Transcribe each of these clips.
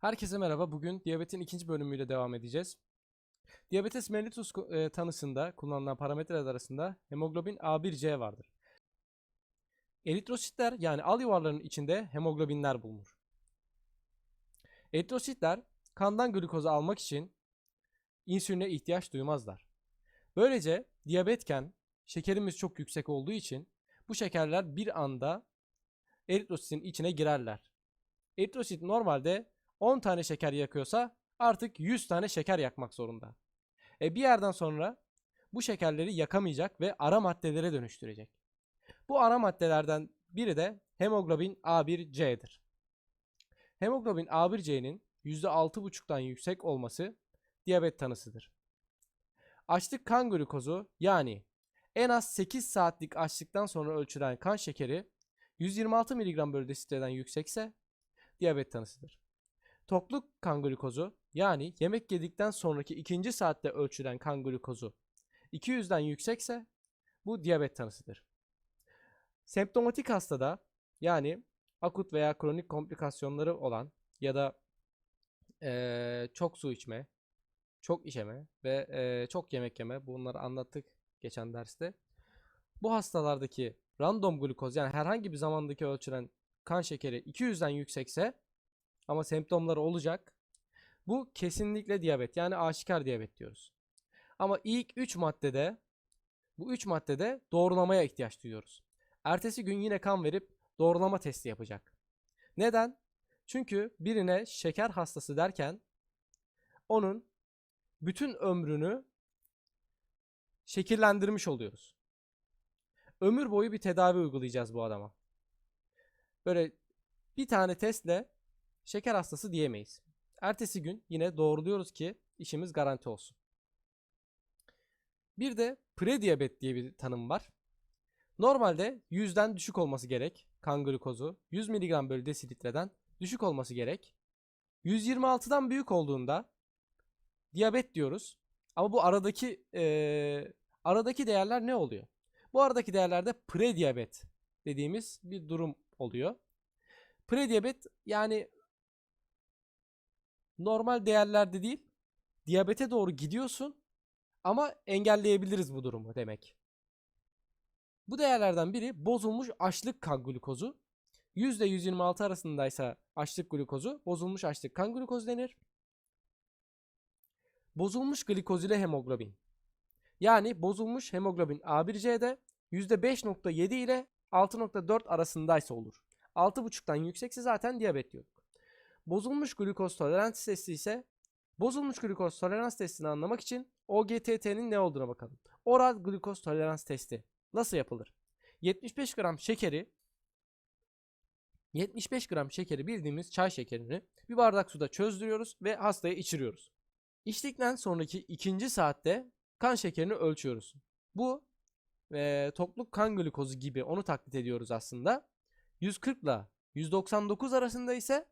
Herkese merhaba. Bugün diyabetin ikinci bölümüyle devam edeceğiz. Diabetes mellitus e, tanısında kullanılan parametreler arasında hemoglobin A1C vardır. Eritrositler yani al yuvarlarının içinde hemoglobinler bulunur. Eritrositler kandan glikozu almak için insüline ihtiyaç duymazlar. Böylece diyabetken şekerimiz çok yüksek olduğu için bu şekerler bir anda eritrositin içine girerler. Eritrosit normalde 10 tane şeker yakıyorsa artık 100 tane şeker yakmak zorunda. E bir yerden sonra bu şekerleri yakamayacak ve ara maddelere dönüştürecek. Bu ara maddelerden biri de hemoglobin A1C'dir. Hemoglobin A1C'nin %6,5'tan yüksek olması diyabet tanısıdır. Açlık kan glikozu yani en az 8 saatlik açlıktan sonra ölçülen kan şekeri 126 mg bölü desilitreden yüksekse diyabet tanısıdır. Tokluk kan glikozu yani yemek yedikten sonraki ikinci saatte ölçülen kan glikozu 200'den yüksekse bu diyabet tanısıdır. Semptomatik hastada yani akut veya kronik komplikasyonları olan ya da eee, çok su içme, çok işeme ve eee, çok yemek yeme bunları anlattık geçen derste. Bu hastalardaki random glukoz yani herhangi bir zamandaki ölçülen kan şekeri 200'den yüksekse ama semptomları olacak. Bu kesinlikle diyabet yani aşikar diyabet diyoruz. Ama ilk 3 maddede bu 3 maddede doğrulamaya ihtiyaç duyuyoruz. Ertesi gün yine kan verip doğrulama testi yapacak. Neden? Çünkü birine şeker hastası derken onun bütün ömrünü şekillendirmiş oluyoruz. Ömür boyu bir tedavi uygulayacağız bu adama. Böyle bir tane testle şeker hastası diyemeyiz. Ertesi gün yine doğruluyoruz ki işimiz garanti olsun. Bir de prediyabet diye bir tanım var. Normalde 100'den düşük olması gerek kan glikozu. 100 mg bölü desilitreden düşük olması gerek. 126'dan büyük olduğunda diyabet diyoruz. Ama bu aradaki eee, aradaki değerler ne oluyor? Bu aradaki değerlerde prediyabet dediğimiz bir durum oluyor. Prediyabet yani normal değerlerde değil, diyabete doğru gidiyorsun ama engelleyebiliriz bu durumu demek. Bu değerlerden biri bozulmuş açlık kan glikozu. %126 arasındaysa açlık glikozu, bozulmuş açlık kan glikozu denir. Bozulmuş glikoz hemoglobin. Yani bozulmuş hemoglobin A1C'de %5.7 ile 6.4 arasındaysa olur. 6.5'tan yüksekse zaten diyabet diyorduk. Bozulmuş glukoz tolerans testi ise bozulmuş glukoz tolerans testini anlamak için OGTT'nin ne olduğuna bakalım. Oral glukoz tolerans testi nasıl yapılır? 75 gram şekeri 75 gram şekeri bildiğimiz çay şekerini bir bardak suda çözdürüyoruz ve hastaya içiriyoruz. İçtikten sonraki ikinci saatte kan şekerini ölçüyoruz. Bu e, tokluk kan glikozu gibi onu taklit ediyoruz aslında. 140 ile 199 arasında ise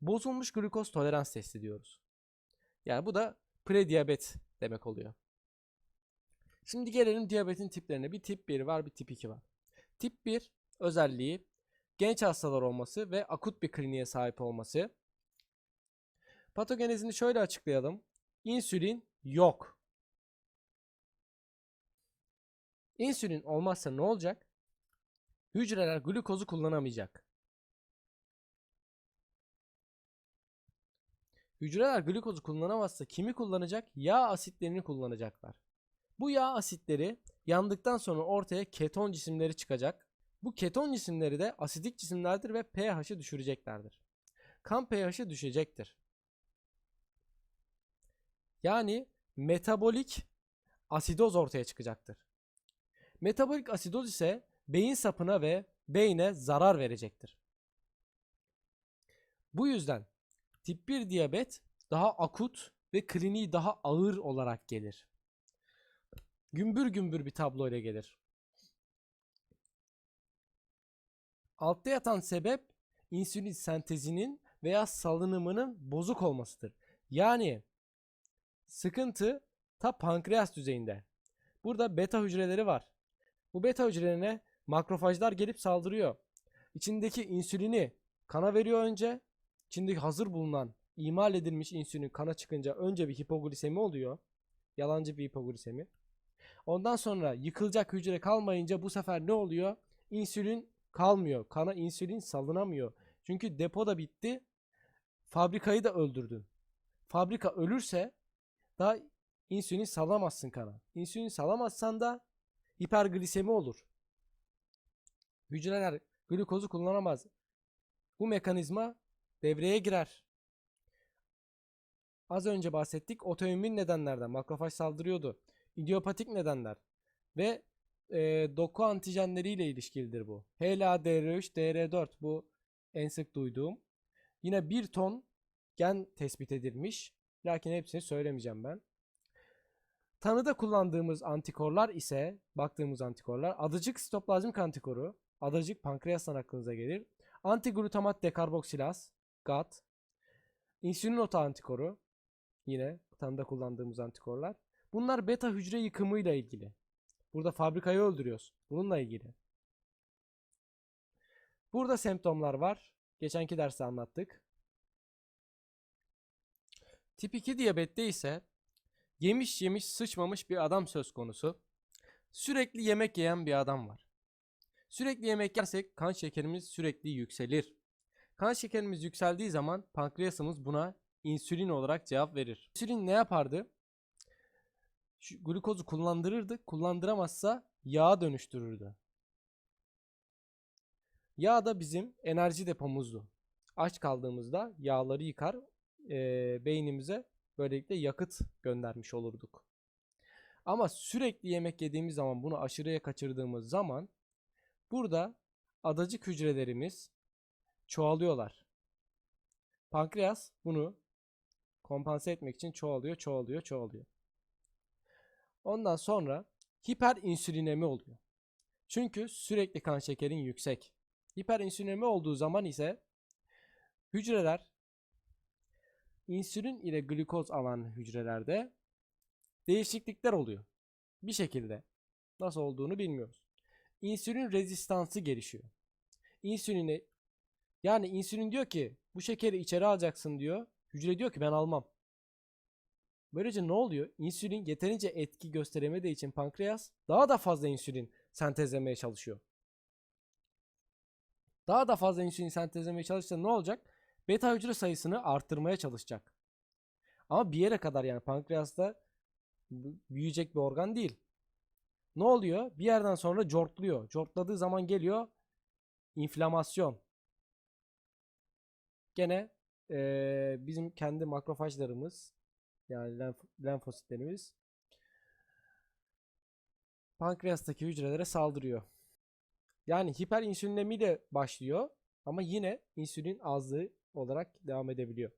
bozulmuş glukoz tolerans testi diyoruz. Yani bu da prediyabet demek oluyor. Şimdi gelelim diyabetin tiplerine. Bir tip 1 var, bir tip 2 var. Tip 1 özelliği genç hastalar olması ve akut bir kliniğe sahip olması. Patogenezini şöyle açıklayalım. İnsülin yok. İnsülin olmazsa ne olacak? Hücreler glukozu kullanamayacak. Hücreler glukozu kullanamazsa kimi kullanacak? Yağ asitlerini kullanacaklar. Bu yağ asitleri yandıktan sonra ortaya keton cisimleri çıkacak. Bu keton cisimleri de asidik cisimlerdir ve pH'ı düşüreceklerdir. Kan pH'ı düşecektir. Yani metabolik asidoz ortaya çıkacaktır. Metabolik asidoz ise beyin sapına ve beyne zarar verecektir. Bu yüzden tip 1 diyabet daha akut ve kliniği daha ağır olarak gelir. Gümbür gümbür bir tablo ile gelir. Altta yatan sebep insülin sentezinin veya salınımının bozuk olmasıdır. Yani sıkıntı ta pankreas düzeyinde. Burada beta hücreleri var. Bu beta hücrelerine makrofajlar gelip saldırıyor. İçindeki insülini kana veriyor önce. İçinde hazır bulunan imal edilmiş insülin kana çıkınca önce bir hipoglisemi oluyor. Yalancı bir hipoglisemi. Ondan sonra yıkılacak hücre kalmayınca bu sefer ne oluyor? İnsülin kalmıyor. Kana insülin salınamıyor. Çünkü depo da bitti. Fabrikayı da öldürdün. Fabrika ölürse daha insülin salamazsın kana. İnsülin salamazsan da hiperglisemi olur. Hücreler glukozu kullanamaz. Bu mekanizma devreye girer. Az önce bahsettik otoimmün nedenlerden makrofaj saldırıyordu. İdiopatik nedenler ve e, doku antijenleriyle ilişkilidir bu. HLA DR3, DR4 bu en sık duyduğum. Yine bir ton gen tespit edilmiş. Lakin hepsini söylemeyeceğim ben. Tanıda kullandığımız antikorlar ise baktığımız antikorlar adacık sitoplazmik antikoru, adacık pankreastan aklınıza gelir. Antiglutamat dekarboksilaz, GAT, insülin ota antikoru yine tanıda kullandığımız antikorlar. Bunlar beta hücre yıkımıyla ilgili. Burada fabrikayı öldürüyoruz. Bununla ilgili. Burada semptomlar var. Geçenki derste anlattık. Tip 2 diyabette ise yemiş yemiş sıçmamış bir adam söz konusu. Sürekli yemek yiyen bir adam var. Sürekli yemek yersek kan şekerimiz sürekli yükselir. Kan şekerimiz yükseldiği zaman pankreasımız buna insülin olarak cevap verir. İnsülin ne yapardı? Şu glukozu kullandırırdı. Kullandıramazsa yağa dönüştürürdü. Yağ da bizim enerji depomuzdu. Aç kaldığımızda yağları yıkar, eee, beynimize böylelikle yakıt göndermiş olurduk. Ama sürekli yemek yediğimiz zaman bunu aşırıya kaçırdığımız zaman burada adacık hücrelerimiz çoğalıyorlar. Pankreas bunu kompanse etmek için çoğalıyor, çoğalıyor, çoğalıyor. Ondan sonra hiperinsülinemi oluyor. Çünkü sürekli kan şekerin yüksek. Hiperinsülinemi olduğu zaman ise hücreler insülin ile glikoz alan hücrelerde değişiklikler oluyor. Bir şekilde. Nasıl olduğunu bilmiyoruz. İnsülin rezistansı gelişiyor. İnsülini yani insülin diyor ki bu şekeri içeri alacaksın diyor. Hücre diyor ki ben almam. Böylece ne oluyor? İnsülin yeterince etki gösteremediği için pankreas daha da fazla insülin sentezlemeye çalışıyor. Daha da fazla insülin sentezlemeye çalışırsa ne olacak? Beta hücre sayısını arttırmaya çalışacak. Ama bir yere kadar yani pankreasta büyüyecek bir organ değil. Ne oluyor? Bir yerden sonra cortluyor. Cortladığı zaman geliyor inflamasyon. Gene eee, bizim kendi makrofajlarımız yani lenf lenfositlerimiz pankreastaki hücrelere saldırıyor. Yani hiperinsülinemiyle başlıyor ama yine insülin azlığı olarak devam edebiliyor.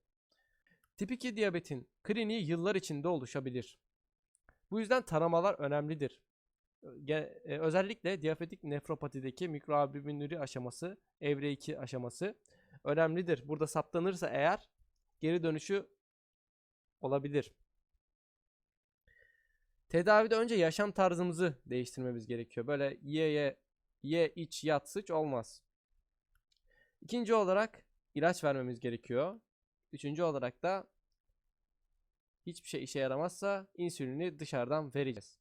Tip 2 diyabetin kliniği yıllar içinde oluşabilir. Bu yüzden taramalar önemlidir. E, Özellikle diyabetik nefropatideki mikroalbuminuri aşaması, evre 2 aşaması önemlidir. Burada saptanırsa eğer geri dönüşü olabilir. Tedavide önce yaşam tarzımızı değiştirmemiz gerekiyor. Böyle ye ye ye iç yat sıç olmaz. İkinci olarak ilaç vermemiz gerekiyor. Üçüncü olarak da hiçbir şey işe yaramazsa insülini dışarıdan vereceğiz.